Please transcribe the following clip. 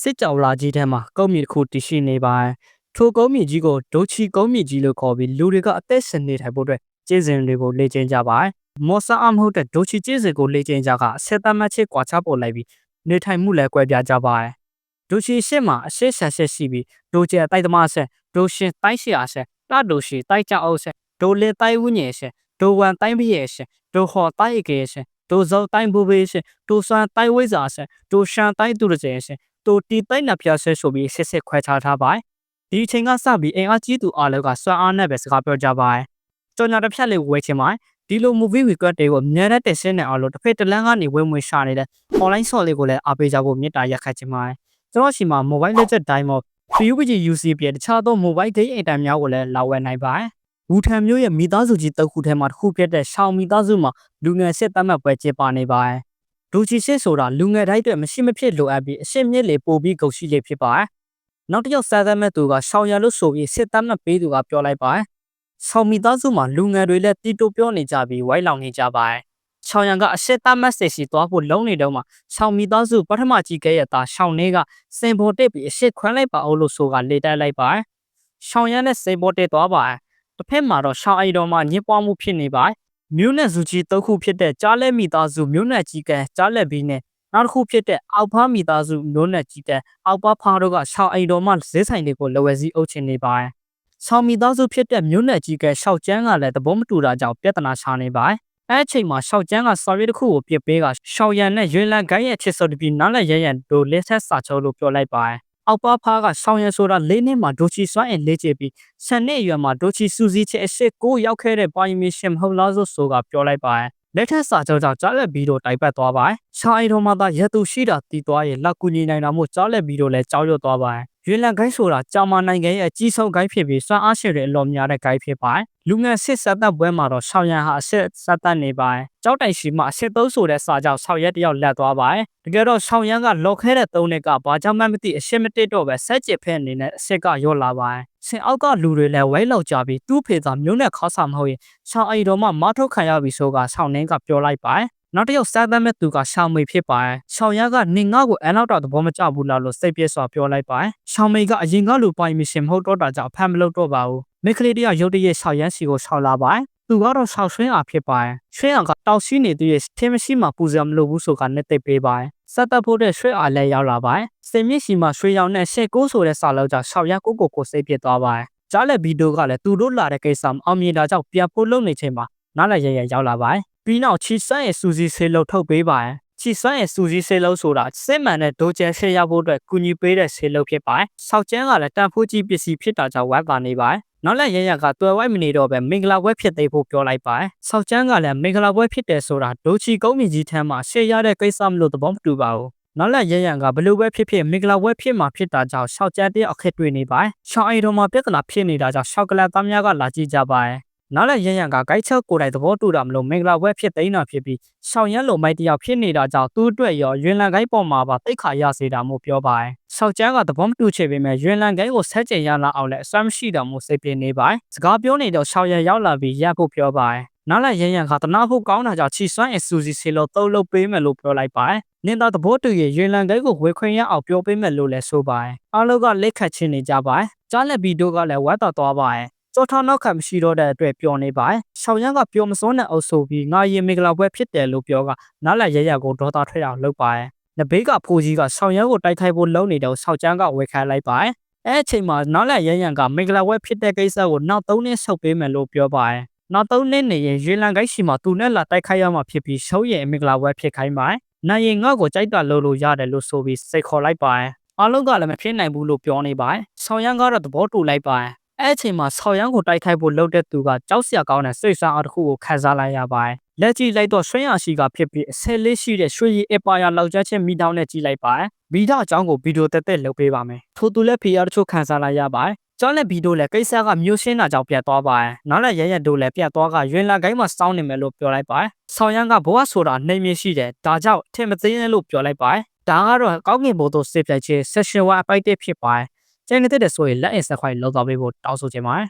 စစ်ကြောလာကြီးထဲမှာကုန်းမြေတစ်ခုတည်ရှိနေပါတယ်ထိုကုန်းမြေကြီးကိုဒိုချီကုန်းမြေကြီးလို့ခေါ်ပြီးလူတွေကအသက်ရှင်နေထိုင်ဖို့အတွက်ကျင်းစဉ်တွေကိုလေ့ကျင့်ကြပါတယ်မော်ဆာအမဟုတ်တဲ့ဒိုချီကျင်းစဉ်ကိုလေ့ကျင့်ကြကအဆက်တမတ်ချစ်ကွာချပေါ်လိုက်ပြီးနေထိုင်မှုလည်းကွဲပြားကြပါတယ်ဒိုချီရှစ်မှာအရှိဆန်ဆက်ရှိပြီးဒိုကျဲတိုက်သမားဆက်ဒိုရှင်တိုက်ရှိအားဆက်တဒိုရှိတိုက်ကြအောင်ဆက်ဒိုလေတိုက်ဝင်းငယ်ဆက်ဒိုဝန်တိုက်ပရဲ့ဆက်ဒိုဟောတိုက်ကေဆက်ဒိုဇောတိုက်ဘူဘေးဆက်ဒိုဆွမ်းတိုက်ဝိဇာဆက်ဒိုရှန်တိုက်တူရကျဲဆက် ဒိုတီတိုက်နဖျားဆက်ဆိုပြီးဆက်ဆက်ခွဲခြားထားပါတယ်ဒီအချိန်ကစပြီးအင်အားကြီးသူအားလုံးကစွမ်းအားနဲ့ပဲစကားပြောကြပါတယ်ကြော်ညာတစ်ဖြတ်လေးဝဲချင်ပါတယ်ဒီလို movie record တွေကိုအများနဲ့တက်ဆင်းနေအောင်လို့တစ်ဖက်တစ်လမ်းကနေဝဲမွေရှာနေတဲ့ online ဆော့လေးကိုလည်းအားပေးကြဖို့မြစ်တာရက်ခတ်ချင်ပါတယ်ကျွန်တော်ရှိမှာ mobile legend diamond PUBG UC ပြတခြားသော mobile game အင်တန်များကိုလည်းလာဝယ်နိုင်ပါတယ်ဝူထန်မျိုးရဲ့မိသားစုကြီးတုပ်ခုထဲမှာတစ်ခုဖြစ်တဲ့ရှောင်းမိသားစုမှာလူငယ်စစ်တမ်းမှတ်ပွဲကျင်းပနေပါတယ် ဒူချီစစ်ဆိုတာလူငယ်တိုင်းအတွက်မရှိမဖြစ်လိုအပ်ပြီးအရှင်းမြစ်လေပို့ပြီးဂုတ်ရှိလေဖြစ်ပါတယ်နောက်တစ်ယောက်စားသမဲ့သူကရှောင်းရလို့ဆိုပြီးစစ်တမ်းမှတ်ပေးသူကပြောလိုက်ပါတယ်ဆောင်းမိသားစုမှာလူငယ်တွေလည်းတီတိုပြောနေကြပြီးဝိုင်းလောင်နေကြပါတယ်။ချောင်ရံကအရှက်တမတ်စစ်စီသွားဖို့လုံးနေတော့မှချောင်မိသားစုပထမကြီးကဲရဲ့သားရှောင်းနေကစင်ပေါ်တက်ပြီးအရှက်ခွမ်းလိုက်ပါအောင်လို့ဆိုကလေတိုက်လိုက်ပါတယ်။ချောင်ရံနဲ့စင်ပေါ်တက်သွားပါတယ်။တစ်ဖက်မှာတော့ရှောင်းအိတော်မှညစ်ပွားမှုဖြစ်နေပါတယ်။ မြို့နယ်စုကြီးတုတ်ခုဖြစ်တဲ့ကြားလက်မိသားစုမြို့နယ်ကြီးကဲကြားလက်ဘီနဲ့နောက်တစ်ခုဖြစ်တဲ့အောက်ဖားမိသားစုမြို့နယ်ကြီးကဲအောက်ဖားဖားတို့ကရှောင်းအိတော်မှဈေးဆိုင်တွေကိုလဝယ်စီအုပ်ချင်နေပါတယ်။ဆောင်းမီသားစုဖြစ်တဲ့မြို့နယ်ကြီးကရှောက်ကျန်းကလည်းသဘောမတူတာကြောင့်ပြဿနာရှာနေပါတယ်။အဲအချိန်မှာရှောက်ကျန်းကစာရွက်တစ်ခုကိုပြစ်ပေးကရှောက်ရန်နဲ့ရွေလန်ကိုင်းရဲ့ချစ်စောတပြီးနားလည်းရရန်တို့လက်ဆက်စာချုပ်လို့ပြောလိုက်ပါတယ်။ အောက်ပါဖားကရှောင်းရန်ဆိုတာလေးနှစ်မှာဒိုချီစွမ်းအင်လေးချပြီးဆန်နှစ်အရွယ်မှာဒိုချီစူစီချစ်အစ်ကိုရောက်ခဲ့တဲ့ပါယမီရှင်မဟုတ်လားဆိုဆိုကပြောလိုက်ပါတယ်။လက်ထက်စာချုပ်ကြောင့်ကြားလက်ပြီးတော့တိုက်ပတ်သွားပါတယ်။ရှာအိုင်တော်မှာသာရက်သူရှိတာတီးသွားရဲ့လက်ကူညီနိုင်တာမို့ကြားလက်ပြီးတော့လည်းကြောက်ရွံ့သွားပါတယ် ရွေလန်ဂိုင်းဆိုတာကြာမနိုင်ငံရဲ့အကြီးဆုံးဂိုင်းဖြစ်ပြီးစွမ်းအားရှိတဲ့အလော်များတဲ့ဂိုင်းဖြစ်ပါတယ်။လူငယ်စစ်ဆက်သက်ပွဲမှာတော့ဆောင်းရန်ဟာအစစ်ဆက်သက်နေပါတယ်။ကြောက်တိုင်ရှိမှအစစ်သုံးဆိုတဲ့စာကြောင့်ဆောင်းရက်တယောက်လက်သွားပါတယ်။တကယ်တော့ဆောင်းရန်ကလော်ခဲတဲ့သုံးနှစ်ကဘာကြောင့်မှမသိအရှင်းမတစ်တော့ပဲဆက်ကျစ်ဖက်အနေနဲ့အစစ်ကရော့လာပါတယ်။ဆင်အောက်ကလူတွေလည်းဝဲလောက်ကြပြီးသူ့ဖေသာမျိုးနဲ့ခါဆာမဟုတ်ရင်ဆောင်းအိတော်မှမထုတ်ခံရပြီဆိုကဆောင်းနှင်းကပြောလိုက်ပါတယ်။နောက်တစ်ယောက်စားသမ်းမဲ့သူကရှောင်းမေဖြစ်ပါတယ်။ရှောင်းရကနေငါ့ကိုအန်နောက်တော့သဘောမကျဘူးလားလို့စိတ်ပြည့်စွာပြောလိုက်ပါတယ်။ရှောင်းမေကအရင်ကလိုပိုင်မရှင်မဟုတ်တော့တာကြောင့်ဖမ်းမလုပ်တော့ပါဘူး။မိခလေးတယောက်ရုတ်တရက်ရှောက်ရမ်းစီကိုရှောက်လာပါတယ်။သူကတော့ရှောက်ဆွင်းအားဖြစ်ပါတယ်။ရွှင်းအောင်ကတောက်ရှိနေသူရဲ့ထင်းမရှိမှပူဇော်မလို့ဘူးဆိုကနဲ့တိတ်ပေးပါတယ်။စက်တပ်ဖို့တဲ့ရွှေအားလည်းရောက်လာပါတယ်။စင်မြင့်ရှိမှရွှေရောင်နဲ့ရှေ့ကိုးဆိုတဲ့စာလောက်ကြောင့်ရှောက်ရမ်းကိုကိုကိုစိတ်ပြစ်သွားပါတယ်။ကြားလက်ဗီဒီယိုကလည်းသူတို့လာတဲ့ကိစ္စမအောင်မြင်တာကြောင့်ပြန်ဖို့လုပ်နေချိန်မှာနားလည်းရရရောက်လာပါတယ် ပြီးနောက်ချီစွမ်းရဲ့စူစီဆေးလုံးထုတ်ပေးပါရန်ချီစွမ်းရဲ့စူစီဆေးလုံးဆိုတာစစ်မှန်တဲ့ဒိုကျန်ဆေးရဖို့အတွက်ကူညီပေးတဲ့ဆေးလုံးဖြစ်ပါတယ်။ဆောက်ကျန်းကလည်းတန်ဖိုးကြီးပစ္စည်းဖြစ်တာကြောင့်ဝမ်းပါနေပါတယ်။နောက်လက်ရရကတွယ်ဝိုက်မနေတော့ပဲမင်္ဂလာပွဲဖြစ်သေးဖို့ပြောလိုက်ပါတယ်။ဆောက်ကျန်းကလည်းမင်္ဂလာပွဲဖြစ်တယ်ဆိုတာဒိုချီကုန်းမြင့်ကြီးထမ်းမှာရှေ့ရတဲ့ကိစ္စမလို့သဘောမတူပါဘူး။နောက်လက်ရရန်ကဘလို့ပဲဖြစ်ဖြစ်မင်္ဂလာပွဲဖြစ်မှာဖြစ်တာကြောင့်ရှောက်ကျန်းတဲ့အခက်တွေ့နေပါတယ်။ရှောင်းအိမ်တော်မှာပြဿနာဖြစ်နေတာကြောင့်ရှောက်ကလတ်သားများကလာကြည့်ကြပါတယ် နောက်လည်းရရန်ကဂိုက်ချက်ကိုယ်တိုင်သဘောတူတာမလို့မင်္ဂလာပွဲဖြစ်သိမ်းတာဖြစ်ပြီးရှောင်းရန်လိုမိုက်တယောက်ဖြစ်နေတာကြောင့်သူ့အတွက်ရောရွင်လန်ဂိုက်ပေါ်မှာပါတိတ်ခါရစေတာမို့ပြောပါတယ်။ရှောက်ကျန်းကသဘောမတူချေပေမဲ့ရွင်လန်ဂိုက်ကိုဆက်ကျင်ရလာအောင်လည်းအစွမ်းမရှိတာမို့စိတ်ပြင်းနေပါတယ်။စကားပြောနေတော့ရှောင်းရန်ရောက်လာပြီးရပ်ဖို့ပြောပါတယ်။နောက်လည်းရရန်ကတနာဖို့ကောင်းတာကြောင့်ချီစွမ်းအစူစီစီလို့တုံးလုပ်ပေးမယ်လို့ပြောလိုက်ပါတယ်။နင်သာသဘောတူရင်ရွင်လန်ဂိုက်ကိုဝေခွင့်ရအောင်ပြောပေးမယ်လို့လည်းဆိုပါတယ်။အားလုံးကလက်ခတ်ချင်းနေကြပါတယ်။ကြားလက်ဗီဒီယိုကလည်းဝတ်တော်သွားပါတယ်။ စောထောင်းနောက်ခံမရှိတော့တဲ့အတွက်ပျော်နေပါတယ်။ရှောင်းရန်ကပျော်မစွန်းတဲ့အုပ်ဆိုပြီးငါရင်မင်္ဂလာပွဲဖြစ်တယ်လို့ပြောကနားလည်ရရကိုဒေါသထွက်အောင်လုပ်ပါတယ်။နဘေးကဖိုးကြီးကရှောင်းရန်ကိုတိုက်ခိုက်ဖို့လုပ်နေတော့ဆောက်ကျန်းကဝယ်ခိုင်းလိုက်ပါတယ်။အဲအချိန်မှာနားလည်ရရကမင်္ဂလာပွဲဖြစ်တဲ့ကိစ္စကိုနောက်၃နှစ်ဆုတ်ပေးမယ်လို့ပြောပါတယ်။နောက်၃နှစ်နေရင်ရေလန်ကိုက်ရှိမှာသူနဲ့လာတိုက်ခိုက်ရမှာဖြစ်ပြီးရှုံးရင်မင်္ဂလာပွဲဖြစ်ခိုင်းပါတယ်။နိုင်ရင်ငါ့ကိုကြိုက်တာလုပ်လို့ရတယ်လို့ဆိုပြီးစိတ်ခေါ်လိုက်ပါတယ်။အားလုံးကလည်းမဖြစ်နိုင်ဘူးလို့ပြောနေပါတယ်။ဆောင်းရန်ကတော့သဘောတူလိုက်ပါတယ်။ အဲ့အချိန်မှာဆော်ရန်ကိုတိုက်ခိုက်ဖို့လှုပ်တဲ့သူကကြောက်စရာကောင်းတဲ့စိတ်ဆန်းအားတစ်ခုကိုခန်းစားလိုက်ရပါတယ်။လက်ကြည့်လိုက်တော့ဆွင်းရရှိကဖြစ်ပြီးအဆယ်လေးရှိတဲ့ရွှေရည်အပါယာလောက်ကျချင်းမိတောင်းနဲ့ကြည့်လိုက်ပါတယ်။ဗီဒါအကြောင်းကိုဗီဒီယိုတက်တက်လုပ်ပေးပါမယ်။ထို့သူလည်းဖီယာတချို့ခန်းစားလိုက်ရပါတယ်။ကျောင်းလက်ဗီဒီယိုလည်းကိစ္စကမျိုးရှင်းတာကြောင့်ပြတ်သွားပါတယ်။နောက်လည်းရရတို့လည်းပြတ်သွားကရွင်လာကိုင်းမှာစောင်းနေမယ်လို့ပြောလိုက်ပါတယ်။ဆောင်းရန်ကဘဝဆိုတာနှိမ်မြင့်ရှိတယ်။ဒါကြောင့်ထင်မသိနဲ့လို့ပြောလိုက်ပါတယ်။ဒါကတော့ကောင်းကင်ဘိုးတို့စစ်ပြိုင်ခြင်း session 1အပိုက်တစ်ဖြစ်ပါတယ် ကျန်နေတဲ့ဆိုရင်လက်အင်ဆက်ခွိုင်းလောက်သွားပေးဖို့တောင်းဆိုချင်ပါတယ်